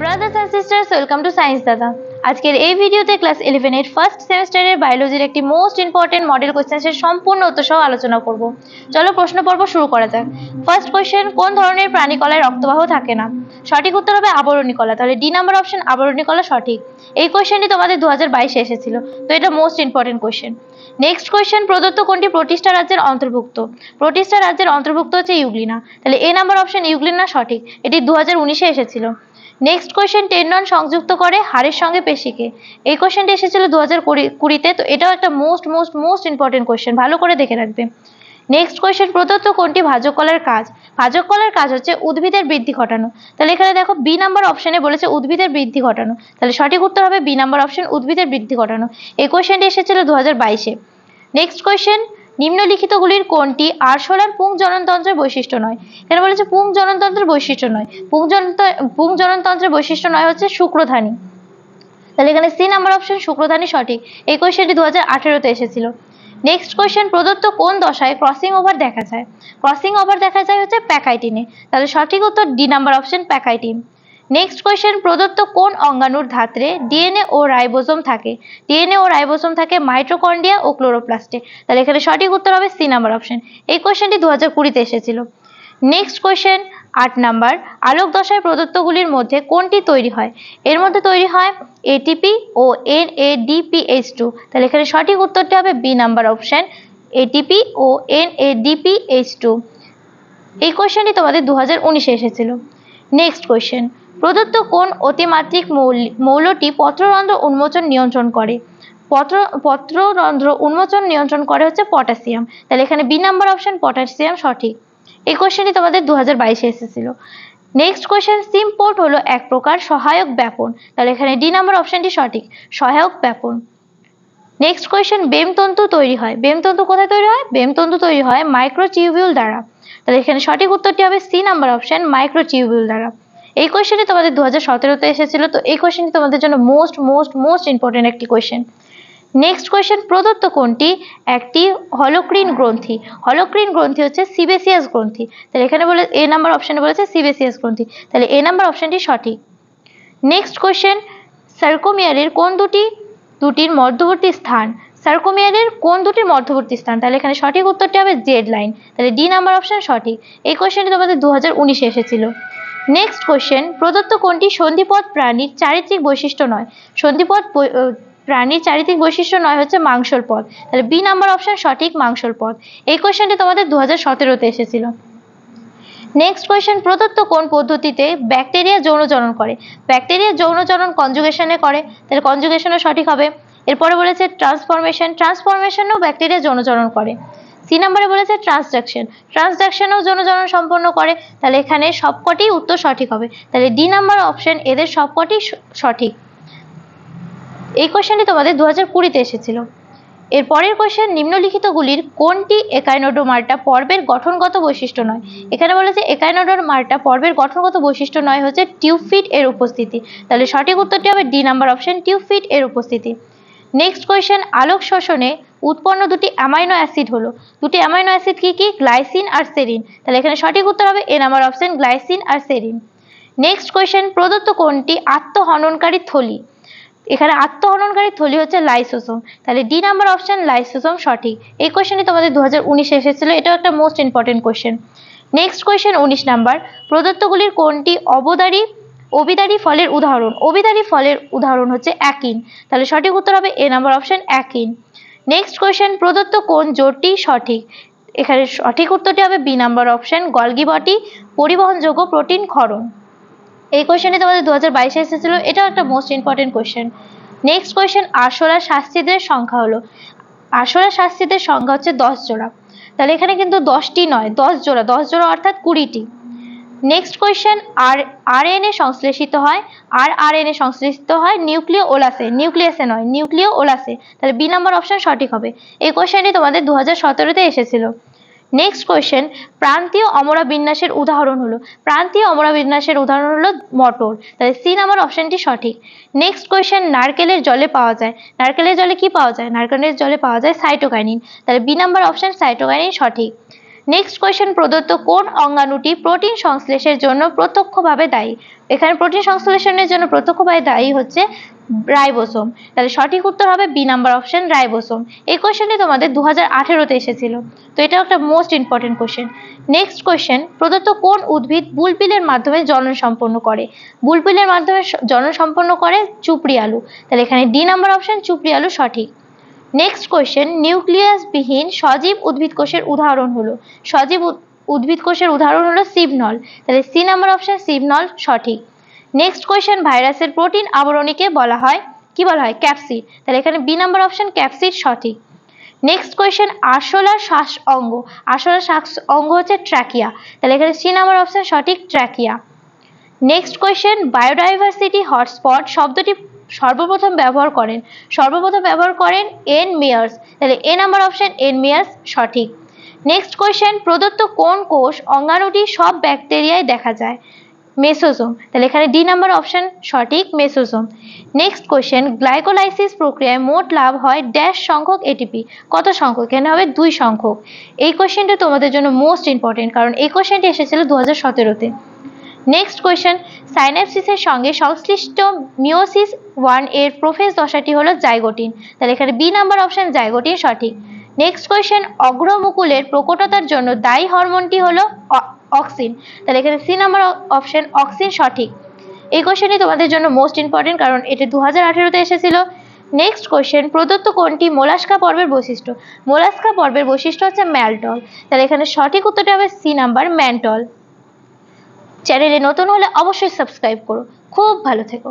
Brothers and sisters welcome to science Dada আজকের এই ভিডিওতে ক্লাস ইলেভেনের ফার্স্ট সেমিস্টারের বায়োলজির একটি মোস্ট ইম্পর্টেন্ট মডেল কোয়েশ্চেন্সের সম্পূর্ণ উত্তর সহ আলোচনা করব। চলো প্রশ্ন পর্ব শুরু করা যাক। ফার্স্ট কোয়েশ্চেন কোন ধরনের প্রাণী কলায় রক্তবাহ থাকে না? সঠিক উত্তর হবে আবরণী কলা। তাহলে ডি নাম্বার অপশন আবরণী কলা সঠিক। এই কোয়েশ্চেনটি তোমাদের দু হাজার বাইশে এসেছিল। তো এটা most important question next question প্রদত্ত কোনটি প্রতিষ্ঠা রাজ্যের অন্তর্ভুক্ত? প্রতিষ্ঠা রাজ্যের অন্তর্ভুক্ত হচ্ছে ইউগ্লিনা। তাহলে এ নাম্বার অপশন ইউগ্লিনা সঠিক। এটি দু হাজার উনিশে এসেছিল। নেক্সট কোয়েশ্চেন টেন্ডন সংযুক্ত করে হাড়ের সঙ্গে পেশিকে। এই কোয়েশ্চেনটি এসেছিল দু হাজার কুড়িতে, তো এটাও একটা most most most important question ভালো করে দেখে রাখবে। নেক্সট কোয়েশ্চেন প্রদত্ত কোনটি ভাজক কলার কাজ? ভাজক কলার কাজ হচ্ছে উদ্ভিদের বৃদ্ধি ঘটানো। তাহলে এখানে দেখো বি নাম্বার অপশনে বলেছে উদ্ভিদের বৃদ্ধি ঘটানো। তাহলে সঠিক উত্তর হবে বি নাম্বার অপশন উদ্ভিদের বৃদ্ধি ঘটানো। এই কোয়েশ্চেনটি এসেছিল দু হাজার বাইশে। নেক্সট কোয়েশ্চেন নিম্নলিখিতগুলির কোনটি? আরশোলার পুং জননতন্ত্রের বৈশিষ্ট্য নয়। এখানে বলেছে পুং জননতন্ত্রের বৈশিষ্ট্য নয়? পুং পুং জননতন্ত্রের বৈশিষ্ট্য নয় হচ্ছে শুক্রধানী। তাহলে এখানে সি নাম্বার অপশন শুক্রধানী সঠিক। এই কোয়েশ্চেনটি দু হাজার আঠেরোতে এসেছিল। নেক্সট কোয়েশ্চেন প্রদত্ত কোন দশায় ক্রসিং ওভার দেখা যায়? ক্রসিং ওভার দেখা যায় হচ্ছে প্যাকাইটিনে। তাহলে সঠিক উত্তর D number option pachytene. Next question প্রদত্ত কোন অঙ্গাণুর ধাত্রে ডিএনএ ও রাইবোজোম থাকে? ডিএনএ ও রাইবোজোম থাকে মাইট্রোকন্ডিয়া ও ক্লোরোপ্লাস্টে। তাহলে এখানে সঠিক উত্তর হবে সি নাম্বার অপশন। এই কোয়েশ্চেনটি দু হাজার কুড়িতে এসেছিল। নেক্সট কোয়েশ্চেন আট নাম্বার। আলোক দশায় প্রদত্তগুলির মধ্যে কোনটি তৈরি হয়? এর মধ্যে তৈরি হয় এটিপি ও এন এ ডিপিএইচ টু তাহলে এখানে সঠিক উত্তরটি হবে বি নাম্বার অপশন এটিপি ও এন এ ডিপিএইচ টু এই কোয়েশ্চেনটি তোমাদের দু হাজার উনিশে এসেছিল। নেক্সট কোয়েশ্চেন প্রদত্ত কোন অতিমাত্রিক মৌল- মৌলটি পত্ররন্ধ্র উন্মোচন নিয়ন্ত্রণ করে? পত্র পত্ররন্ধ্র উন্মোচন নিয়ন্ত্রণ করে হচ্ছে পটাশিয়াম। তাহলে এখানে বি নাম্বার অপশন, পটাশিয়াম সঠিক। এই কোশ্চেনটি তোমাদের দু হাজার বাইশে এসেছিল। নেক্সট কোয়েশ্চেন সিমপোর্ট হলো এক প্রকার সহায়ক ব্যাপন। তাহলে এখানে ডি নাম্বার অপশনটি সঠিক, সহায়ক ব্যাপন। নেক্সট কোয়েশ্চেন বেমতন্তু তৈরি হয়। বেমতন্তু কোথায় তৈরি হয়? বেমতন্তু তৈরি হয় মাইক্রোটিউবিউল দ্বারা। তাহলে এখানে সঠিক উত্তরটি হবে সি নাম্বার অপশন মাইক্রোটিউবিউল দ্বারা। এই কোয়েশ্চেনটি তোমাদের দু হাজার সতেরোতে এসেছিল, তো এই কোয়েশ্চেনটি তোমাদের জন্য মোস্ট মোস্ট মোস্ট ইম্পর্টেন্ট একটি কোয়েশ্চেন নেক্সট কোয়েশ্চেন প্রদত্ত কোনটি একটি হলোক্রিন গ্রন্থি। হলোক্রিন গ্রন্থি হচ্ছে সিবেসিয়াস গ্রন্থি। তাহলে এখানে বলে এ নাম্বার অপশনে বলেছে সিবেসিয়াস গ্রন্থি। তাহলে এ নাম্বার অপশনটি সঠিক। নেক্সট কোয়েশ্চেন সার্কোমিয়ারের কোন দুটি, দুটির মধ্যবর্তী স্থান? সার্কোমিয়ারের কোন দুটির মধ্যবর্তী স্থান? তাহলে এখানে সঠিক উত্তরটি হবে জেড লাইন তাহলে ডি নাম্বার অপশন সঠিক। এই কোয়েশ্চেনটি তোমাদের দু হাজার উনিশে এসেছিল। নেক্সট কোয়েশ্চেন প্রদত্ত কোনটি সন্ধিপদ প্রাণীর চারিত্রিক বৈশিষ্ট্য নয়? সন্ধিপদ প্রাণীর চারিত্রিক বৈশিষ্ট্য নয় হচ্ছে মাংসল পদ তাহলে বি নাম্বার অপশন সঠিক মাংসল পদ এই কোয়েশ্চেনটি তোমাদের দু হাজার সতেরোতে এসেছিল। নেক্সট কোয়েশ্চেন প্রদত্ত কোন পদ্ধতিতে ব্যাকটেরিয়া যৌনজনন করে? ব্যাকটেরিয়া যৌনজনন কনজুগেশনে করে। তাহলে কনজুগেশনও সঠিক হবে। এরপরে বলেছে ট্রান্সফরমেশন ট্রান্সফরমেশনও ব্যাকটেরিয়া যৌনজনন করে। সি নাম্বারে বলেছে ট্রান্সডাকশন ট্রান্সডাকশনও যৌনজনন সম্পন্ন করে। তাহলে এখানে সবকটি উত্তর সঠিক হবে। তাহলে ডি নাম্বার অপশন এদের সবকটি সঠিক। এই কোশ্চেনটি তোমাদের দু হাজার কুড়িতে এসেছিল। এর পরের কোশ্চেন নিম্নলিখিতগুলির কোনটি একাইনোডোমার্টা পর্বের গঠনগত বৈশিষ্ট্য নয়? এখানে বলেছে একাইনোডোমার্টা পর্বের গঠনগত বৈশিষ্ট্য নয় হচ্ছে টিউবফিট এর উপস্থিতি। তাহলে সঠিক উত্তরটি হবে ডি নাম্বার অপশন টিউবফিট এর উপস্থিতি। নেক্সট কোয়েশ্চেন আলোক শোষণে উৎপন্ন দুটি অ্যামাইনো অ্যাসিড হলো। দুটি অ্যামাইনো অ্যাসিড কি কি? গ্লাইসিন আর সেরিন তাহলে এখানে সঠিক উত্তর হবে এ নাম্বার অপশন গ্লাইসিন আর সেরিন নেক্সট কোয়েশ্চেন প্রদত্ত কোনটি আত্মহননকারী থলি? এখানে আত্মহননকারী থলি হচ্ছে লাইসোসোম তাহলে ডি নাম্বার অপশন লাইসোসোম সঠিক। এই কোয়েশ্চেনটি তোমাদের দু হাজার উনিশে এসেছিল, এটাও একটা most important question next question উনিশ নাম্বার প্রদত্তগুলির কোনটি অবদারি অবিদারি ফলের উদাহরণ। অবিদারি ফলের উদাহরণ হচ্ছে অ্যাকিন। তাহলে সঠিক উত্তর হবে A number option achene. Next question প্রদত্ত কোন জোটটি সঠিক? এখানে সঠিক উত্তরটি হবে বি নাম্বার অপশন, গলগি বটি, পরিবহনযোগ্য প্রোটিন ক্ষরণ। এই কোয়েশ্চেনটি তোমাদের দু হাজার বাইশে এসেছিল, এটাও একটা most important question next question আরশোলা শাস্তিদের সংখ্যা হলো। আরশোলা শাস্তিদের সংখ্যা হচ্ছে দশ জোড়া। তাহলে এখানে কিন্তু দশটি নয়, দশ জোড়া। দশ জোড়া অর্থাৎ কুড়িটি। নেক্সট কোয়েশ্চেন আর আর এন এ সংশ্লেষিত হয় আর আর এন এ সংশ্লেষিত হয় নিউক্লিয় ওলাসে নিউক্লিয়াসে নয় নিউক্লিয় ওলাসে তাহলে বি নাম্বার অপশন সঠিক হবে। এই কোয়েশ্চেনটি তোমাদের দু হাজার সতেরোতে এসেছিল। নেক্সট কোয়েশ্চেন প্রান্তীয় অমরা বিন্যাসের উদাহরণ হলো। প্রান্তীয় অমরা বিন্যাসের উদাহরণ হলো মটর। তাহলে সি নাম্বার অপশনটি সঠিক। নেক্সট কোয়েশ্চেন নারকেলের জলে পাওয়া যায়। নারকেলের জলে কি পাওয়া যায়? নারকেলের জলে পাওয়া যায় সাইটোকাইনিন তাহলে বি নাম্বার অপশন সাইটোকাইনিন সঠিক। নেক্সট কোয়েশ্চেন প্রদত্ত কোন অঙ্গাণুটি প্রোটিন সংশ্লেষের জন্য প্রত্যক্ষভাবে দায়ী? এখানে প্রোটিন সংশ্লেষণের জন্য প্রত্যক্ষভাবে দায়ী হচ্ছে রাইবোসোম। তাহলে সঠিক উত্তর হবে বি নাম্বার অপশন, রাইবোসোম। এই কোয়েশ্চেনটি তোমাদের দু হাজার আঠেরোতে এসেছিল। তো এটা একটা most important question next question প্রদত্ত কোন উদ্ভিদ বুলপিলের মাধ্যমে জনন সম্পন্ন করে? বুলপিলের মাধ্যমে জনন সম্পন্ন করে চুপড়ি আলু। তাহলে এখানে ডি নাম্বার অপশন, চুপড়ি আলু সঠিক। নেক্সট কোয়েশ্চেন নিউক্লিয়াসবিহীন সজীব উদ্ভিদ কোষের উদাহরণ হলো। সজীব উদ- উদ্ভিদ কোষের উদাহরণ হলো সিবনল। তাহলে সি নাম্বার অপশন সিবনল সঠিক। নেক্সট কোয়েশ্চেন ভাইরাসের প্রোটিন আবরণীকে বলা হয়, কি বলা হয়? ক্যাপসিড। তাহলে এখানে বি নাম্বার অপশন ক্যাপসিড সঠিক। নেক্সট কোয়েশ্চেন আরশোলার শ্বাস অঙ্গ। আরশোলার শ্বাস অঙ্গ হচ্ছে ট্র্যাকিয়া। তাহলে এখানে সি নাম্বার অপশন সঠিক trachea. Next question biodiversity hotspot শব্দটি সর্বপ্রথম ব্যবহার করেন। সর্বপ্রথম ব্যবহার করেন এন মেয়ার্স তাহলে A number option N Myers সঠিক। নেক্সট কোয়েশ্চেন প্রদত্ত কোন কোষ অঙ্গাণুটি সব ব্যাকটেরিয়ায় দেখা যায়? মেসোজোম তাহলে এখানে ডি নাম্বার অপশন সঠিক মেসোজোম নেক্সট কোয়েশ্চেন গ্লাইকোলাইসিস প্রক্রিয়ায় মোট লাভ হয় ড্যাশ সংখ্যক এটিপি কত সংখ্যক? এখানে হবে দুই সংখ্যক। এই কোয়েশ্চেনটা তোমাদের জন্য মোস্ট ইম্পর্টেন্ট কারণ এই কোয়েশ্চেনটি এসেছিল দু হাজার সতেরোতে। নেক্সট কোয়েশ্চেন সাইন্যাপসিসের সঙ্গে সংশ্লিষ্ট মিওসিস ওয়ানের প্রোফেজ দশাটি হলো জাইগোটিন। তাহলে এখানে বি নাম্বার অপশন জাইগোটিন সঠিক। নেক্সট কোয়েশ্চেন অগ্রমুকুলের প্রকটতার জন্য দায়ী হরমোনটি হলো অক্সিন। তাহলে এখানে সি নাম্বার অপশন অক্সিন সঠিক। এই কোয়েশ্চেনটি তোমাদের জন্য মোস্ট ইম্পর্টেন্ট কারণ এটি দু হাজার আঠেরোতে এসেছিল। নেক্সট কোয়েশ্চেন প্রদত্ত কোনটি মোলাস্কা পর্বের বৈশিষ্ট্য? মোলাস্কা পর্বের বৈশিষ্ট্য হচ্ছে ম্যালটল। তাহলে এখানে সঠিক উত্তরটা হবে সি নাম্বার ম্যান্টল। চ্যানেলে নতুন হলে অবশ্যই সাবস্ক্রাইব করো। খুব ভালো থেকো।